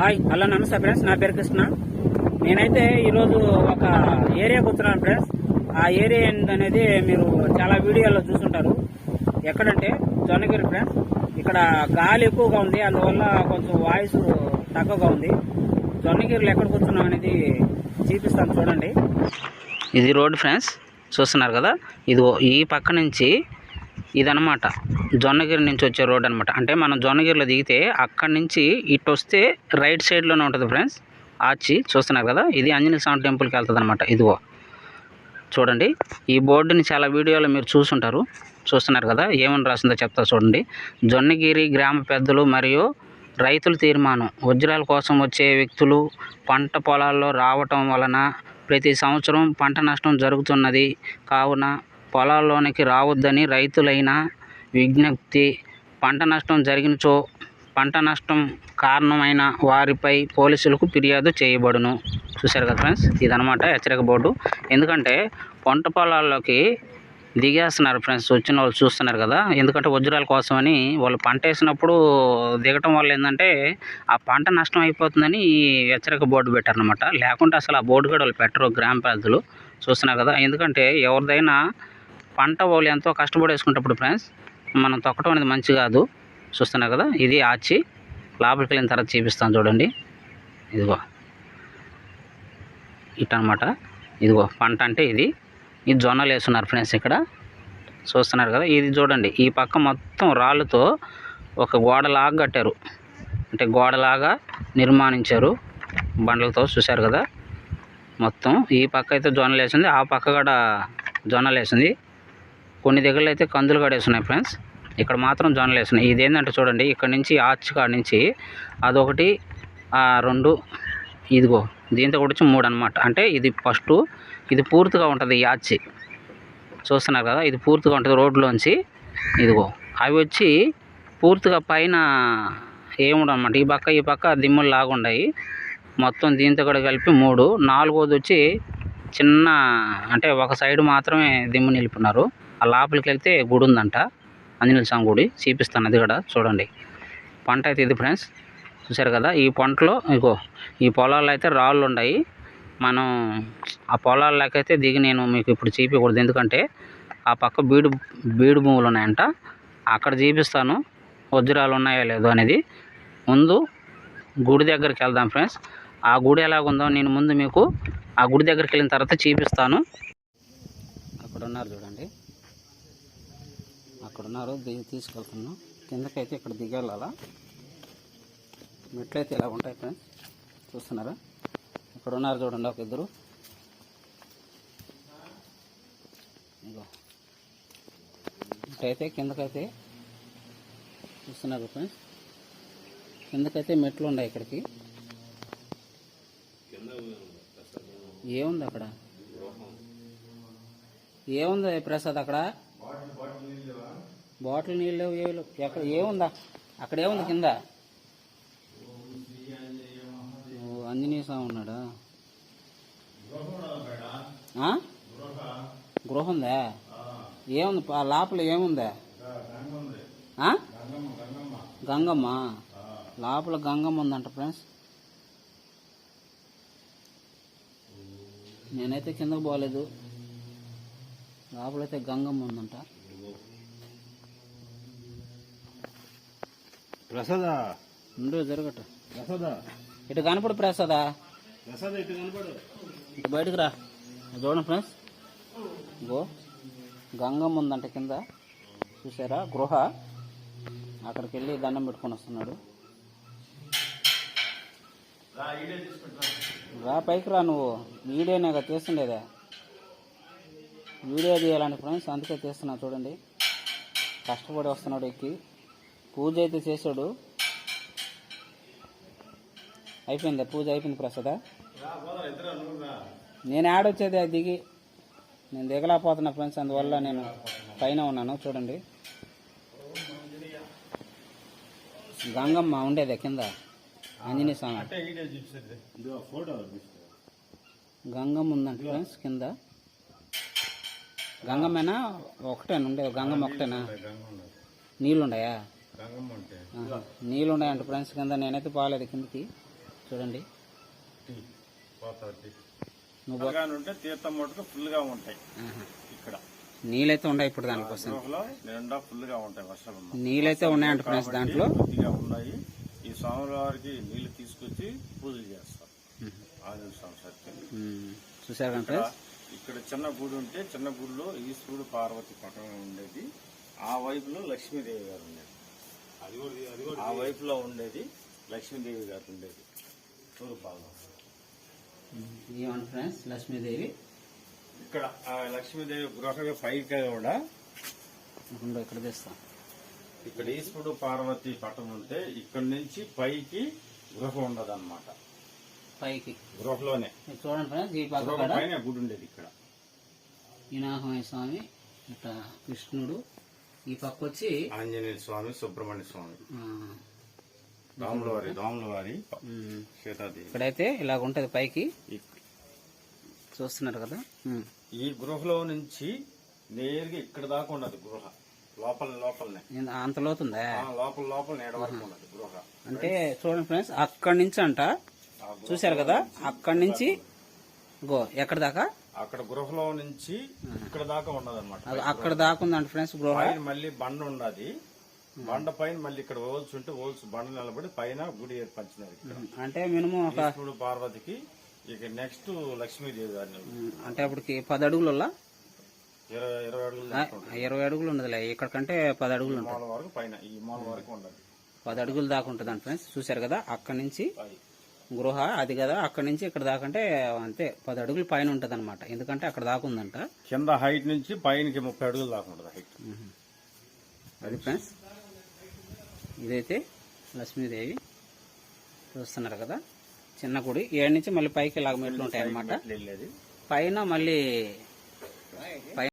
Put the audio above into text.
Hi hello నమస్తే friends. నా పేరు కృష్ణ. నేనైతే ఈరోజు ఒక ఏరియాకు వస్తున్నాను ఫ్రెండ్స్. ఆ ఏరియా అనేది మీరు చాలా వీడియోలో చూసుంటారు. ఎక్కడంటే జొన్నగిరి ఫ్రెండ్స్. ఇక్కడ గాలి ఎక్కువగా ఉంది. అందువల్ల కొంచెం వాయిస్ తక్కువగా ఉంది. జొన్నగిరిలో ఎక్కడికి వస్తున్నాం అనేది చూపిస్తాను చూడండి. ఇది రోడ్ ఫ్రెండ్స్. చూస్తున్నారు కదా? ఇది ఈ పక్క నుంచి ఇదనమాట జొన్నగిరి నుంచి వచ్చే రోడ్ అనమాట అంటే మనం జొన్నగిరిలో దిగితే అక్కడి నుంచి ఇటు వస్తే రైట్ సైడ్లోనే ఉంటుంది ఫ్రెండ్స్. ఆచి చూస్తున్నారు కదా? ఇది ఆంజనేయ స్వామి టెంపుల్కి వెళ్తుంది అనమాట ఇదిగో. చూడండి. ఈ బోర్డుని చాలా వీడియోలో మీరు చూసుంటారు. చూస్తున్నారు కదా? ఏమని రాసిందో చెప్తా చూడండి. జొన్నగిరి గ్రామ పెద్దలు మరియు రైతుల తీర్మానం. వజ్రాల కోసం వచ్చే వ్యక్తులు పంట పొలాల్లో రావటం వలన ప్రతి సంవత్సరం పంట నష్టం జరుగుతున్నది. కావున పొలాల్లోనికి రావద్దని రైతులైన విజ్ఞప్తి. పంట నష్టం జరిగినచో పంట నష్టం కారణమైన వారిపై పోలీసులకు ఫిర్యాదు చేయబడును. చూశారు కదా ఫ్రెండ్స్ ఇదనమాట హెచ్చరిక బోర్డు. ఎందుకంటే పంట పొలాల్లోకి దిగేస్తున్నారు ఫ్రెండ్స్ వచ్చిన వాళ్ళు చూస్తున్నారు కదా. ఎందుకంటే వజ్రాల కోసమని వాళ్ళు పంట వేసినప్పుడు దిగటం వల్ల ఏంటంటే ఆ పంట నష్టం అయిపోతుందని ఈ హెచ్చరిక బోర్డు పెట్టారనమాట లేకుంటే అసలు ఆ బోర్డు కూడా వాళ్ళు పెట్టరు గ్రామ పెద్దలు చూస్తున్నారు కదా ఎందుకంటే ఎవరిదైనా పంట వాళ్ళు ఎంతో కష్టపడి వేసుకుంటప్పుడు ఫ్రెండ్స్ మనం తొక్కటం అనేది మంచి కాదు. చూస్తున్నారు కదా ఇది ఆచి లోపలికి వెళ్ళిన తర్వాత చూపిస్తాను చూడండి. ఇదిగో. ఇటనమాట. ఇదిగో పంట అంటే ఇది. ఈ జొన్నలు వేస్తున్నారు ఫ్రెండ్స్ ఇక్కడ. చూస్తున్నారు కదా ఇది చూడండి. ఈ పక్క మొత్తం రాళ్ళతో ఒక గోడలాగా కట్టారు. అంటే గోడలాగా నిర్మాణించారు. బండలతో చూశారు కదా. మొత్తం ఈ పక్క అయితే జొన్నలు వేసింది ఆ పక్క కూడా జొన్నలు వేసింది. కొన్ని దగ్గరలో అయితే కందులు కడేస్తున్నాయి ఫ్రెండ్స్. ఇక్కడ మాత్రం జొన్నలు వేస్తున్నాయి. ఇది ఏంటంటే చూడండి ఇక్కడ నుంచి ఆర్చ్ కాడ నుంచి అదొకటి రెండు ఇదిగో దీంతో కూడా వచ్చి మూడు అనమాట అంటే ఇది ఫస్ట్ ఇది పూర్తిగా ఉంటుంది ఈ ఆర్చి. చూస్తున్నారు కదా ఇది పూర్తిగా ఉంటుంది రోడ్లోంచి. ఇదిగో అవి వచ్చి పూర్తిగా పైన ఏముండవు అనమాట ఈ పక్క ఈ పక్క దిమ్ములు లాగుండాయి మొత్తం దీంతో కూడా కలిపి మూడు. నాలుగోది వచ్చి చిన్న అంటే ఒక సైడ్ మాత్రమే దిమ్ము నిలుపున్నారు. ఆ లోపలికి వెళ్తే గుడి ఉందంట. ఆంజనేయ స్వామి గుడి చూపిస్తాను అది కూడా చూడండి. పంట అయితే ఇది ఫ్రెండ్స్ చూసారు కదా? ఈ పంటలో ఇగో ఈ పొలాల్లో అయితే రాళ్ళు ఉన్నాయి మనం ఆ పొలాల్లోకైతే దిగి నేను మీకు ఇప్పుడు చూపించకూడదు ఎందుకంటే ఆ పక్క బీడు బీడు భూములు ఉన్నాయంట. అక్కడ చూపిస్తాను వజ్రాలు ఉన్నాయో లేదో అనేది. ముందు గుడి దగ్గరికి వెళ్దాం ఫ్రెండ్స్. ఆ గుడి ఎలాగుందో నేను ముందు మీకు ఆ గుడి దగ్గరికి వెళ్ళిన తర్వాత చూపిస్తాను. అక్కడ ఉన్నారు చూడండి. అక్కడ ఉన్నారు దిగి తీసుకెళ్తున్నాం. కిందకైతే ఇక్కడ దిగెళ్ళాలా మెట్లయితే ఇలా ఉంటాయి ఫ్రెండ్స్. చూస్తున్నారా? ఇక్కడ ఉన్నారు చూడండి ఒక ఇద్దరు. ఇగో ఇటైతే కిందకైతే చూస్తున్నారు ఫ్రెండ్స్. కిందకైతే మెట్లు ఉన్నాయి ఇక్కడికి. ఏముంది అక్కడ? ఏముంది ప్రసాద్ అక్కడ? బాటిల్ నీళ్ళు లేవు ఏవి లేవు. ఎక్కడ ఏముందా? అక్కడ ఏముంది కింద? ఓ, ఆంజనేయ స్వామి ఉన్నాడా? గృహ ఉందా ఏముంది? ఆ లోపల ఏముందా? గంగమ్మ. లోపల గంగమ్మ ఉందంట ఫ్రెండ్స్. నేనైతే కిందకు పోలేదు. లోపలైతే గంగమ్మ ఉందంట. ప్రసాద. ఉండు జరగట ప్రసాద. ఇటు కనపడు ప్రసాదా. ప్రసాద ఇటు కనపడు. ఇటు బయటకు రా. చూడండి ఫ్రెండ్స్. గో గంగమ్మ ఉందంట కింద. చూసారా? గృహ. అక్కడికి వెళ్ళి దండం పెట్టుకొని వస్తున్నాడు. రా పైకి రా నువ్వు. వీడియోనేగా తీస్తుండేదా వీడియో తీయాలండి ఫ్రెండ్స్ అందుకే తీస్తున్నా చూడండి. కష్టపడి వస్తున్నాడు ఎక్కి. పూజ అయితే చేశాడు. అయిపోయిందా? పూజ అయిపోయింది ప్రసాదా? నేను ఆడొచ్చేది అది దిగి. నేను దిగలేకపోతున్నా ఫ్రెండ్స్ అందువల్ల నేను పైన ఉన్నాను చూడండి. గంగమ్మ ఉండేది కింద. ఆంజనేయ స్వామి. గంగమ్మ ఉందంట ఫ్రెండ్స్ కింద. గంగమ్మేనా? ఒకటేనా? ఉండేది. గంగమ్మ ఒకటేనా? నీళ్ళు ఉన్నాయా నీళ్ళు ఉన్నాయంట ఫ్రెండ్స్ కింద నేనైతే పోలేదు కిందకి. చూడండి. నువ్వు ఫుల్గా ఉంటే తీర్థం మటుకు ఫుల్గా ఉంటాయి. ఇక్కడ. నీళ్ళైతే ఉన్నాయి ఇప్పుడు దానికోసం. నిండా ఫుల్గా ఉంటాయి వర్షాలు నీళ్ళైతే ఉన్నాయంట ఫ్రెండ్స్ దాంట్లో. ఉన్నాయి. ఈ స్వామివారికి నీళ్ళు తీసుకొచ్చి పూజలు చేస్తారు ఆంజనేయ స్వామి సత్యం. చూసారు కదా ఇక్కడ ఫ్రెండ్స్? ఇక్కడ చిన్న గుడి ఉంటే చిన్న గుడిలో ఈశ్వరుడు పార్వతి పక్కన ఉండేది. ఆ వైపులో లక్ష్మీదేవి గారు ఉండేది. ఆ వైపులో ఉండేది లక్ష్మీదేవి గారు ఉండేది. తూర్పు భాగం. ఏమంట ఫ్రెండ్స్? లక్ష్మీదేవి. ఇక్కడ ఆ లక్ష్మీదేవి గృహ పైకి కూడా? ఉండో ఇక్కడ తెస్తాం. ఇక్కడ ఈశ్వరుడు పార్వతి పట్టం ఉంటే ఇక్కడ నుంచి పైకి గృహ ఉండదు అనమాట పైకి. గృహలోనే. చూడండి ఫ్రెండ్స్ ఈ గుడి ఉండేది ఇక్కడ. వినాయకమయ స్వామి ఇట్లా కృష్ణుడు ఈ పక్క వచ్చి ఆంజనేయ స్వామి సుబ్రహ్మణ్య స్వామి. ఆ, రాముల వారి రాముల వారి ఉమ్. సీతాదేవి ఇక్కడైతే ఇలాగ ఉంటది పైకి చూస్తున్నారు కదా. ఈ గృహలో నుంచి నేరుగా ఇక్కడ దాకా ఉండదు గృహ. లోపల లోపలనే. అంత లోతుందా? లోపల లోపల గృహ. అంటే చూడండి ఫ్రెండ్స్ అక్కడి నుంచి అంట. చూశారు కదా? అక్కడి నుంచి గో ఎక్కడ దాకా? అక్కడ గృహలో నుంచి ఇక్కడ దాకా ఉండదు అనమాట అక్కడ దాకా ఉందంట ఫ్రెండ్స్ గృహ? మళ్ళీ బండ ఉన్నది బండ పైన మళ్ళీ ఇక్కడ ఓల్స్ ఉంటే ఓల్స్ బండ నిలబడి పైన గుడి ఏర్పరిచినారు ఇక్కడ. అంటే మినిమం ఒక పార్వతికి ఇక నెక్స్ట్ లక్ష్మీదేవి గారిని అంటే అప్పటికి పది అడుగుల ఇరవై అడుగులు ఉండదులే. ఇక్కడికంటే పది అడుగులు ఉంటుంది. మూల వరకు పైన ఈ మూల వరకు ఉండదు పది అడుగుల దాకా ఉంటుంది ఫ్రెండ్స్. చూశారు కదా? అక్కడి నుంచి. గృహ అది కదా అక్కడి నుంచి ఇక్కడ దాకా అంటే అంతే పది అడుగుల పైన ఉంటది అనమాట ఎందుకంటే అక్కడ దాకా ఉందంట. కింద హైట్ నుంచి పైనకి ముప్పై అడుగులు దాకా ఉంటుంది హైట్ అది ఫ్రెండ్స్ ఇదైతే లక్ష్మీదేవి చూస్తున్నారు కదా చిన్న గుడి. ఏడు నుంచి మళ్ళీ పైకి ఇలాగ మెట్లు ఉంటాయి అనమాట పైన మళ్ళీ పైన